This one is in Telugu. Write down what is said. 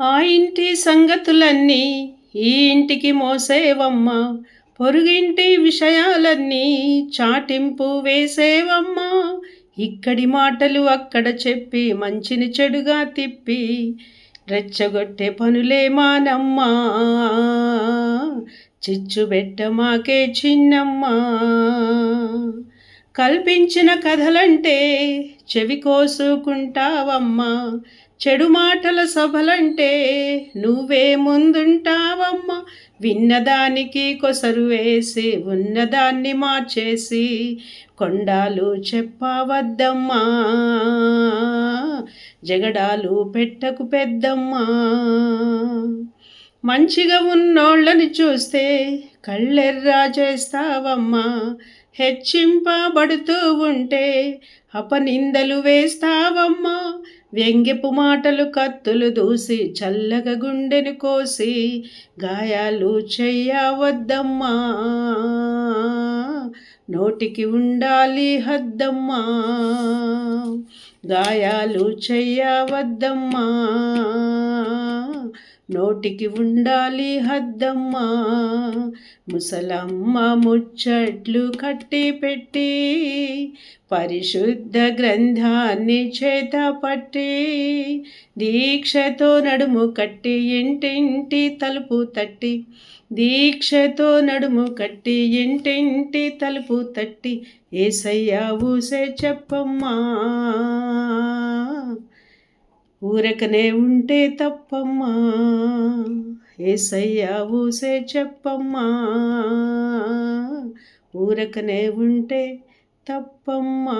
ఆ ఇంటి సంగతులన్నీ ఈ ఇంటికి మోసేవమ్మా. పొరుగింటి విషయాలన్నీ చాటింపు వేసేవమ్మా. ఇక్కడి మాటలు అక్కడ చెప్పి మంచిని చెడుగా తిప్పి రెచ్చగొట్టే పనులే మానమ్మా. చిచ్చుబెట్ట మాకే చిన్నమ్మా. కల్పించిన కథలంటే చెవి కోసుకుంటావమ్మా. చెడు మాటల సభలంటే నువ్వే ముందుంటావమ్మా. విన్నదానికి కొసరు వేసి ఉన్నదాన్ని మార్చేసి కొండాలు చెప్పవద్దమ్మా. జగడాలు పెట్టకు పెద్దమ్మా. మంచిగా ఉన్నోళ్ళని చూస్తే కళ్ళెర్రా చేస్తావమ్మా. హెచ్చింపబడుతూ ఉంటే అపనిందలు వేస్తావమ్మా. వ్యంగ్యపు మాటలు కత్తులు దూసి చల్లగా గుండెను కోసి గాయాలు చెయ్యవద్దమ్మా. నోటికి ఉండాలి హద్దమ్మా. గాయాలు చెయ్యవద్దమ్మా. నోటికి ఉండాలి హద్దమ్మా. ముసలమ్మ ముచ్చట్లు కట్టి పెట్టి పరిశుద్ధ గ్రంథాన్ని చేత పట్టి దీక్షతో నడుము కట్టి ఇంటింటి తలుపు తట్టి దీక్షతో నడుము కట్టి ఇంటింటి తలుపు తట్టి ఏసయ్యా ఊసే చెప్పమ్మా. ఊరకనే ఉంటే తప్పమ్మా. ఏసయ్యా ఊసే చెప్పమ్మా. ఊరకనే ఉంటే తప్పమ్మా.